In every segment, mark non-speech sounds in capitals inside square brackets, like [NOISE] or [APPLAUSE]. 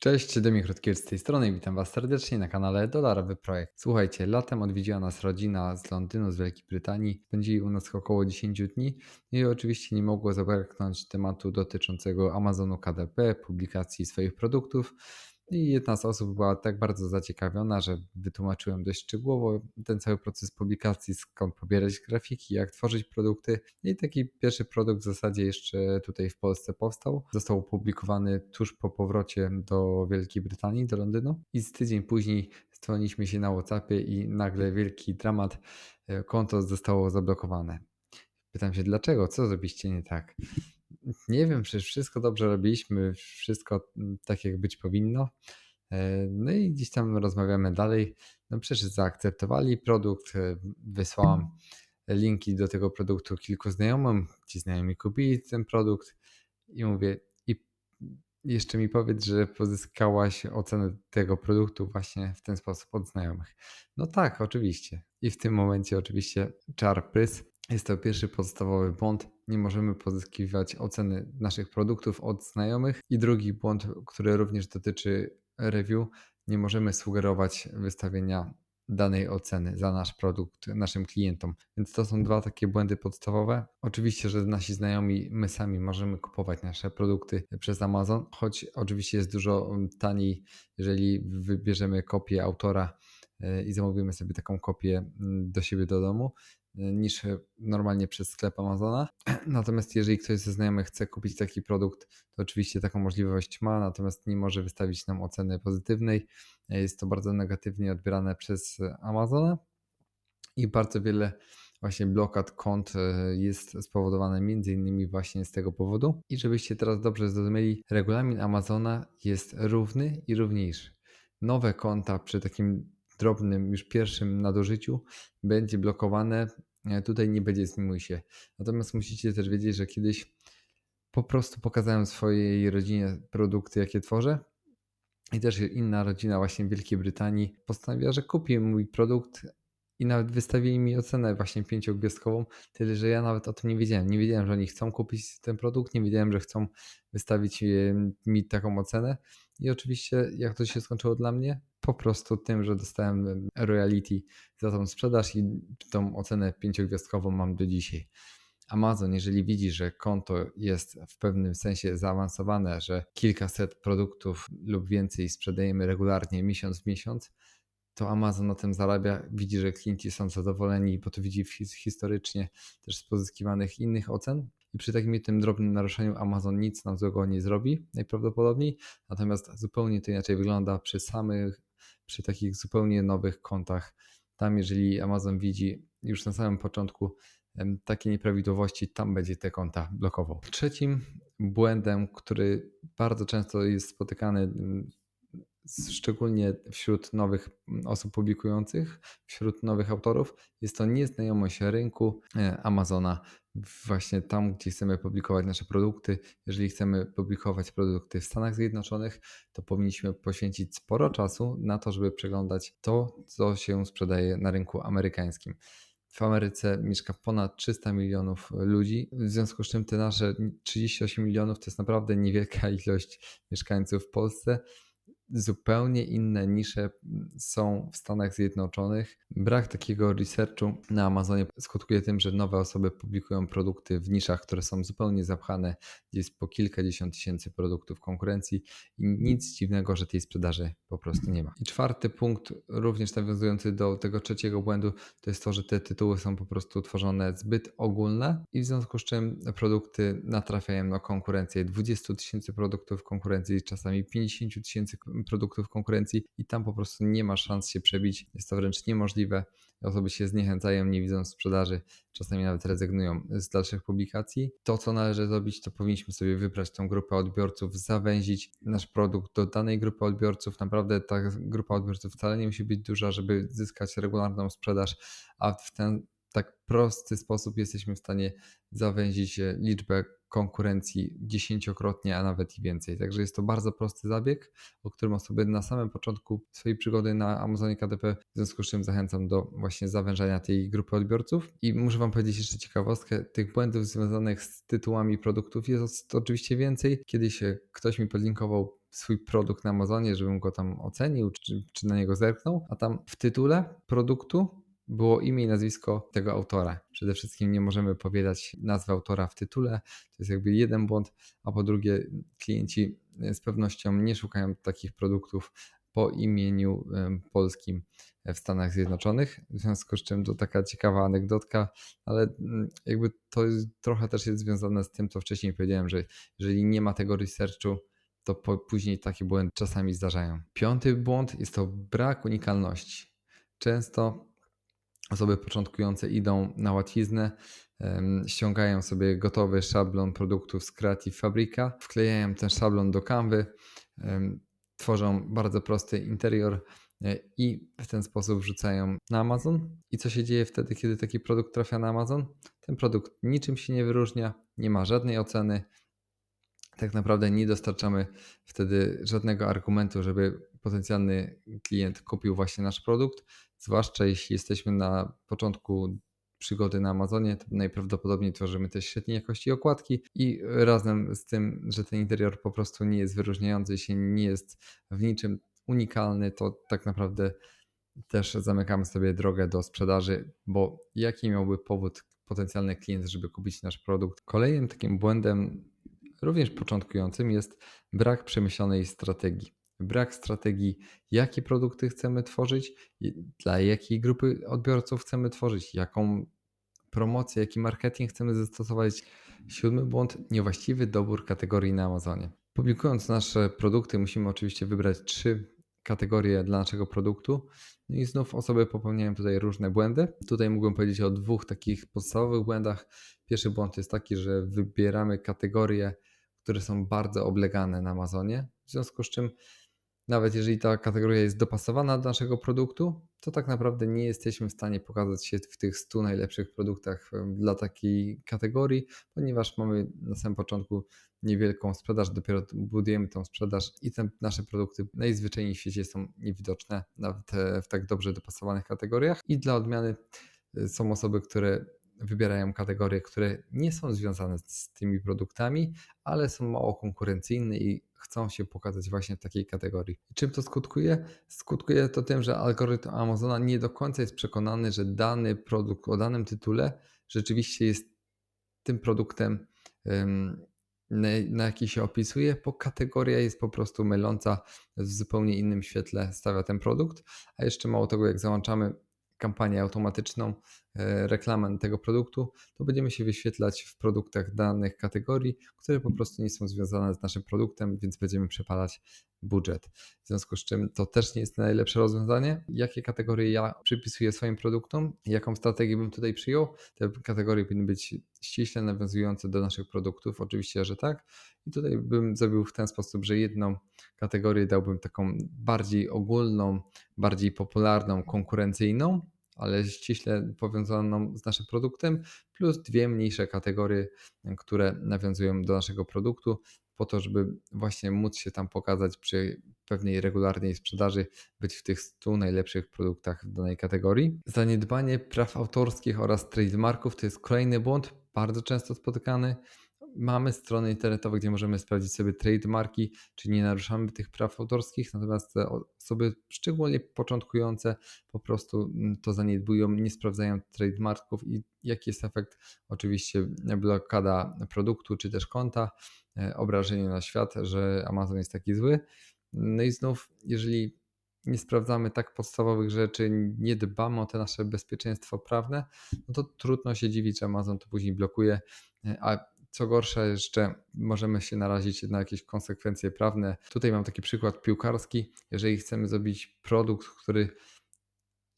Cześć, Demi Krótkier z tej strony. Witam Was serdecznie na kanale Dolarowy Projekt. Słuchajcie, latem odwiedziła nas rodzina z Londynu, z Wielkiej Brytanii. Spędzili u nas około 10 dni i oczywiście nie mogło zabraknąć tematu dotyczącego Amazonu KDP, publikacji swoich produktów. I jedna z osób była tak bardzo zaciekawiona, że wytłumaczyłem dość szczegółowo ten cały proces publikacji, skąd pobierać grafiki, jak tworzyć produkty. I taki pierwszy produkt w zasadzie jeszcze tutaj w Polsce powstał. Został opublikowany tuż po powrocie do Wielkiej Brytanii, do Londynu. I z tydzień później dzwoniliśmy się na WhatsAppie i nagle wielki dramat. e, Konto zostało zablokowane. Pytam się, dlaczego? Co zrobiliście nie tak? Nie wiem, przecież wszystko dobrze robiliśmy, wszystko mm, tak jak być powinno. E, No i gdzieś tam rozmawiamy dalej. No przecież zaakceptowali produkt, e, wysłałam linki do tego produktu kilku znajomym, ci znajomi kupili ten produkt i mówię, i jeszcze mi powiedz, że pozyskałaś ocenę tego produktu właśnie w ten sposób od znajomych. No tak, oczywiście. I w tym momencie oczywiście czar prys. Jest to pierwszy podstawowy błąd. Nie możemy pozyskiwać oceny naszych produktów od znajomych. I drugi błąd, który również dotyczy review, nie możemy sugerować wystawienia danej oceny za nasz produkt naszym klientom. Więc to są dwa takie błędy podstawowe. Oczywiście, że nasi znajomi, my sami możemy kupować nasze produkty przez Amazon, choć oczywiście jest dużo taniej, jeżeli wybierzemy kopię autora i zamówimy sobie taką kopię mm, do siebie do domu e, niż normalnie przez sklep Amazona. [CLEARS THROAT] Natomiast jeżeli ktoś ze znajomych chce kupić taki produkt, to oczywiście taką możliwość ma, natomiast nie może wystawić nam oceny pozytywnej. Jest to bardzo negatywnie odbierane przez Amazona i bardzo wiele właśnie blokad kont e, jest spowodowane między innymi właśnie z tego powodu. I żebyście teraz dobrze zrozumieli, regulamin Amazona jest równy i równiejszy. Nowe konta przy takim drobnym, już pierwszym nadużyciu będzie blokowane. E, Tutaj nie będzie zmiłuj się. Natomiast musicie też wiedzieć, że kiedyś po prostu pokazałem swojej rodzinie produkty, jakie tworzę. I też inna rodzina właśnie w Wielkiej Brytanii postanowiła, że kupi mój produkt i nawet wystawili mi ocenę właśnie pięciogwiazdkową, tyle że ja nawet o tym nie wiedziałem. Nie wiedziałem, że oni chcą kupić ten produkt, nie wiedziałem, że chcą wystawić e, mi taką ocenę. I oczywiście, jak to się skończyło dla mnie? Po prostu tym, że dostałem royalty za tą sprzedaż i tą ocenę pięciogwiazdkową mam do dzisiaj. Amazon, jeżeli widzi, że konto jest w pewnym sensie zaawansowane, że kilkaset produktów lub więcej sprzedajemy regularnie miesiąc w miesiąc, to Amazon na tym zarabia, widzi, że klienci są zadowoleni, bo to widzi his- historycznie też z pozyskiwanych innych ocen. I przy takim tym drobnym naruszeniu Amazon nic nam złego nie zrobi najprawdopodobniej, natomiast zupełnie to inaczej wygląda przy samych, przy takich zupełnie nowych kontach. Tam, jeżeli Amazon widzi już na samym początku takie nieprawidłowości, tam będzie te konta blokował. Trzecim błędem, który bardzo często jest spotykany mm, szczególnie wśród nowych mm, osób publikujących, wśród nowych autorów, jest to nieznajomość rynku e, Amazona. Właśnie tam, gdzie chcemy publikować nasze produkty, jeżeli chcemy publikować produkty w Stanach Zjednoczonych, to powinniśmy poświęcić sporo czasu na to, żeby przeglądać to, co się sprzedaje na rynku amerykańskim. W Ameryce mieszka ponad 300 milionów ludzi, w związku z czym te nasze 38 milionów to jest naprawdę niewielka [LAUGHS] ilość mieszkańców w Polsce zupełnie inne nisze są w Stanach Zjednoczonych. Brak takiego researchu na Amazonie skutkuje tym, że nowe osoby publikują produkty w niszach, które są zupełnie zapchane, gdzie jest po kilkadziesiąt tysięcy produktów konkurencji i nic dziwnego, że tej sprzedaży po prostu nie ma. I czwarty punkt, również nawiązujący do tego trzeciego błędu, to jest to, że te tytuły są po prostu tworzone zbyt ogólne i w związku z czym produkty natrafiają na konkurencję 20 tysięcy produktów konkurencji, czasami 50 tysięcy produktów konkurencji i tam po prostu nie ma szans się przebić. Jest to wręcz niemożliwe. Osoby się zniechęcają, nie widzą sprzedaży, czasami nawet rezygnują z dalszych publikacji. To, co należy zrobić, to powinniśmy sobie wybrać tą grupę odbiorców, zawęzić nasz produkt do danej grupy odbiorców. Naprawdę ta grupa odbiorców wcale nie musi być duża, żeby zyskać regularną sprzedaż, a w ten tak prosty sposób jesteśmy w stanie zawęzić e, liczbę konkurencji dziesięciokrotnie, a nawet i więcej. Także jest to bardzo prosty zabieg, o którym osoby na samym początku swojej przygody na Amazonie KDP, w związku z czym zachęcam do właśnie zawężania tej grupy odbiorców. I muszę Wam powiedzieć jeszcze ciekawostkę, tych błędów związanych z tytułami produktów jest oczywiście więcej. Kiedyś e, ktoś mi podlinkował swój produkt na Amazonie, żebym go tam ocenił, czy, czy na niego zerknął, a tam w tytule produktu było imię i nazwisko tego autora. Przede wszystkim nie możemy powielać nazwy autora w tytule, to jest jakby jeden błąd, a po drugie klienci z pewnością nie szukają takich produktów po imieniu polskim w Stanach Zjednoczonych. W związku z czym to taka ciekawa anegdotka, ale mm, jakby to trochę też jest związane z tym, co wcześniej powiedziałem, że jeżeli nie ma tego researchu, to po, później takie błędy czasami zdarzają. Piąty błąd jest to brak unikalności. Często osoby początkujące idą na łatwiznę, ściągają sobie gotowy szablon produktów z Creative Fabrica, wklejają ten szablon do Canvy, tworzą bardzo prosty interior e, i w ten sposób wrzucają na Amazon. I co się dzieje wtedy, kiedy taki produkt trafia na Amazon? Ten produkt niczym się nie wyróżnia, nie ma żadnej oceny. Tak naprawdę nie dostarczamy wtedy żadnego argumentu, żeby potencjalny klient kupił właśnie nasz produkt, zwłaszcza jeśli jesteśmy na początku przygody na Amazonie, to najprawdopodobniej tworzymy też średniej jakości okładki i razem z tym, że ten interior po prostu nie jest wyróżniający się, nie jest w niczym unikalny, to tak naprawdę też zamykamy sobie drogę do sprzedaży, bo jaki miałby powód potencjalny klient, żeby kupić nasz produkt? Kolejnym takim błędem, również początkującym, jest brak przemyślonej strategii brak strategii, jakie produkty chcemy tworzyć, dla jakiej grupy odbiorców chcemy tworzyć, jaką promocję, jaki marketing chcemy zastosować. Siódmy błąd niewłaściwy dobór kategorii na Amazonie. Publikując nasze produkty, musimy oczywiście wybrać trzy kategorie dla naszego produktu. No i znów osoby popełniają tutaj różne błędy. Tutaj mógłbym powiedzieć o dwóch takich podstawowych błędach. Pierwszy błąd jest taki, że wybieramy kategorie, które są bardzo oblegane na Amazonie, w związku z czym nawet jeżeli ta kategoria jest dopasowana do naszego produktu, to tak naprawdę nie jesteśmy w stanie pokazać się w tych 100 najlepszych produktach dla takiej kategorii, ponieważ mamy na samym początku niewielką sprzedaż, dopiero budujemy tą sprzedaż i te nasze produkty najzwyczajniej w świecie są niewidoczne nawet w tak dobrze dopasowanych kategoriach. I dla odmiany y, są osoby, które wybierają kategorie, które nie są związane z tymi produktami, ale są mało konkurencyjne i chcą się pokazać właśnie w takiej kategorii. Czym to skutkuje? Skutkuje to tym, że algorytm Amazona nie do końca jest przekonany, że dany produkt o danym tytule rzeczywiście jest tym produktem, na jaki się opisuje, bo kategoria jest po prostu myląca, w zupełnie innym świetle stawia ten produkt, a jeszcze mało tego, jak załączamy kampanię automatyczną, e, reklamę tego produktu, to będziemy się wyświetlać w produktach danych kategorii, które po prostu nie są związane z naszym produktem, więc będziemy przepalać budżet. W związku z czym to też nie jest najlepsze rozwiązanie. Jakie kategorie ja przypisuję swoim produktom? Jaką strategię bym tutaj przyjął? Te kategorie powinny być ściśle nawiązujące do naszych produktów, oczywiście, że tak. I tutaj bym zrobił w ten sposób, że jedną kategorię dałbym taką bardziej ogólną, bardziej popularną, konkurencyjną, ale ściśle powiązaną z naszym produktem, plus dwie mniejsze kategorie, które nawiązują do naszego produktu, po to, żeby właśnie móc się tam pokazać przy pewnej regularnej sprzedaży, być w tych 100 najlepszych produktach w danej kategorii. Zaniedbanie praw autorskich oraz trademarków to jest kolejny błąd, bardzo często spotykany. Mamy strony internetowe, gdzie możemy sprawdzić sobie trademarki, czy nie naruszamy tych praw autorskich, natomiast osoby szczególnie początkujące po prostu mm, to zaniedbują, nie sprawdzają trademarków i jaki jest efekt? Oczywiście blokada produktu czy też konta, e, obrażenie na świat, że Amazon jest taki zły. No i znów, jeżeli nie sprawdzamy tak podstawowych rzeczy, nie dbamy o te nasze bezpieczeństwo prawne, no to trudno się dziwić, że Amazon to później blokuje, e, a co gorsza, jeszcze możemy się narazić na jakieś konsekwencje prawne. Tutaj mam taki przykład piłkarski. Jeżeli chcemy zrobić produkt, który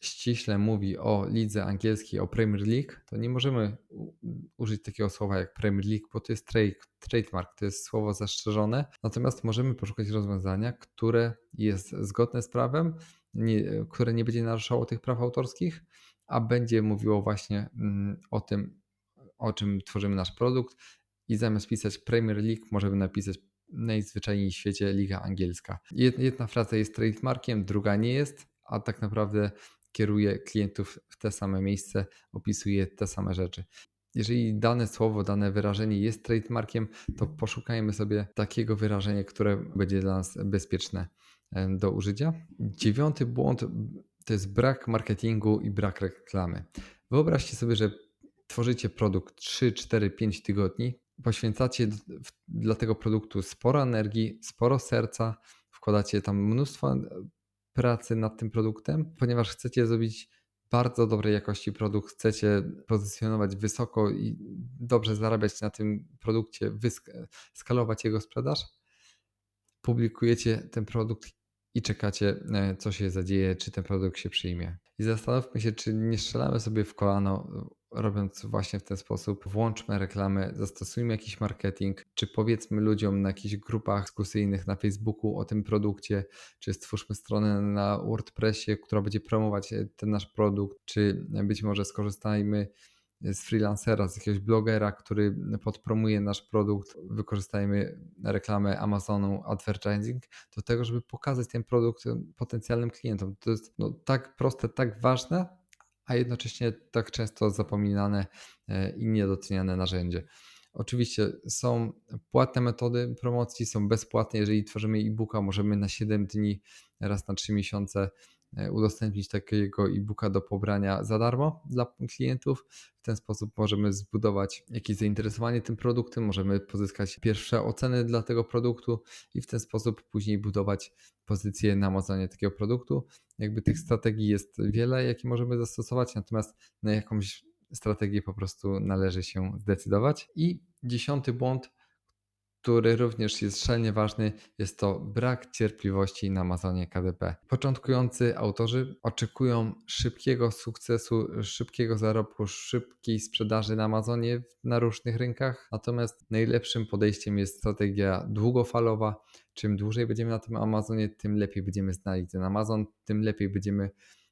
ściśle mówi o lidze angielskiej, o Premier League, to nie możemy użyć takiego słowa jak Premier League, bo to jest trade, trademark, to jest słowo zastrzeżone. Natomiast możemy poszukać rozwiązania, które jest zgodne z prawem, nie, które nie będzie naruszało tych praw autorskich, a będzie mówiło właśnie mm, o tym, o czym tworzymy nasz produkt i zamiast pisać Premier League możemy napisać najzwyczajniej w świecie Liga Angielska. Jedna fraza jest trademarkiem, druga nie jest, a tak naprawdę kieruje klientów w te same miejsce, opisuje te same rzeczy. jeżeli dane słowo, dane wyrażenie jest trademarkiem, to poszukajmy sobie takiego wyrażenia, które będzie dla nas bezpieczne em, do użycia. Dziewiąty błąd to jest brak marketingu i brak reklamy. Wyobraźcie sobie, że tworzycie produkt 3, 4, 5 tygodni, poświęcacie dla tego produktu sporo energii, sporo serca, wkładacie tam mnóstwo e, pracy nad tym produktem, ponieważ chcecie zrobić bardzo dobrej jakości produkt, chcecie pozycjonować wysoko i dobrze zarabiać na tym produkcie, wysk- skalować jego sprzedaż, publikujecie ten produkt i czekacie, e, co się zadzieje, czy ten produkt się przyjmie. I zastanówmy się, czy nie strzelamy sobie w kolano, e, robiąc właśnie w ten sposób. Włączmy reklamę, zastosujmy jakiś marketing, czy powiedzmy ludziom na jakichś grupach dyskusyjnych na Facebooku o tym produkcie, czy stwórzmy stronę na WordPressie, która będzie promować e, ten nasz produkt, czy być może skorzystajmy z freelancera, z jakiegoś blogera, który podpromuje nasz produkt, wykorzystajmy reklamę Amazonu Advertising do tego, żeby pokazać ten produkt potencjalnym klientom. To jest no, tak proste, tak ważne, a jednocześnie tak często zapominane e, i niedoceniane narzędzie. Oczywiście są płatne metody promocji, są bezpłatne. Jeżeli tworzymy e-booka, możemy na 7 dni, raz na 3 miesiące udostępnić takiego e-booka do pobrania za darmo dla klientów. W ten sposób możemy zbudować jakieś zainteresowanie tym produktem, możemy pozyskać pierwsze oceny dla tego produktu i w ten sposób później budować pozycję na Amazonie takiego produktu. Jakby tych strategii jest wiele, jakie możemy zastosować, natomiast na jakąś strategię po prostu należy się zdecydować. I dziesiąty błąd, który również jest szalenie ważny, jest to brak cierpliwości na Amazonie KDP. Początkujący autorzy oczekują szybkiego sukcesu, szybkiego zarobku, szybkiej sprzedaży na Amazonie na różnych rynkach, natomiast najlepszym podejściem jest strategia długofalowa. Czym dłużej będziemy na tym Amazonie, tym lepiej będziemy znali ten Amazon, tym lepiej będziemy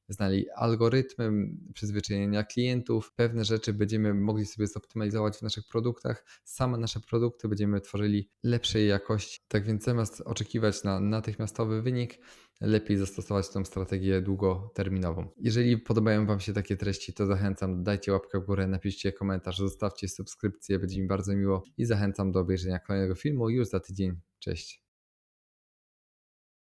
znali algorytmy, przyzwyczajenia klientów, pewne rzeczy będziemy mogli sobie zoptymalizować w naszych produktach, same nasze produkty będziemy tworzyli lepszej jakości. Tak więc zamiast oczekiwać na natychmiastowy wynik, lepiej zastosować tą strategię długoterminową. Jeżeli podobają Wam się takie treści, to zachęcam, dajcie łapkę w górę, napiszcie komentarz, zostawcie subskrypcję, będzie mi bardzo miło i zachęcam do obejrzenia kolejnego filmu już za tydzień. Cześć.